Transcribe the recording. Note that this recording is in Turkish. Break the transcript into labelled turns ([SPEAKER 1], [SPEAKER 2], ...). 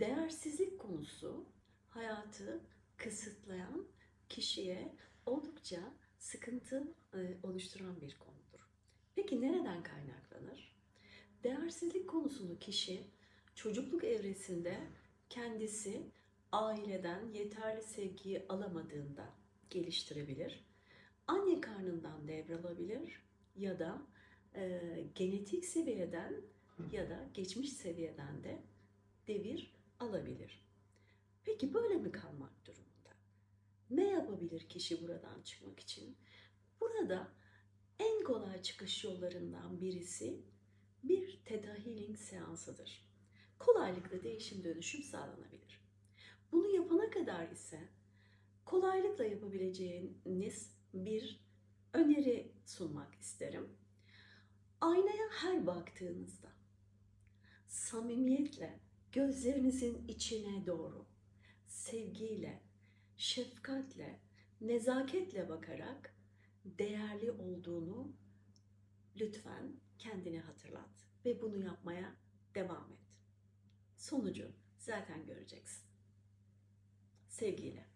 [SPEAKER 1] Değersizlik konusu hayatı kısıtlayan kişiye oldukça sıkıntı e, oluşturan bir konudur. Peki nereden kaynaklanır? Değersizlik konusunu kişi çocukluk evresinde kendisi aileden yeterli sevgiyi alamadığında geliştirebilir. Anne karnından devralabilir ya da e, genetik seviyeden ya da geçmiş seviyeden de devir alabilir. Peki böyle mi kalmak durumunda? Ne yapabilir kişi buradan çıkmak için? Burada en kolay çıkış yollarından birisi bir Theta Healing seansıdır. Kolaylıkla değişim dönüşüm sağlanabilir. Bunu yapana kadar ise kolaylıkla yapabileceğiniz bir öneri sunmak isterim. Aynaya her baktığınızda samimiyetle gözlerinizin içine doğru sevgiyle, şefkatle, nezaketle bakarak değerli olduğunu lütfen kendine hatırlat ve bunu yapmaya devam et. Sonucu zaten göreceksin. Sevgiyle.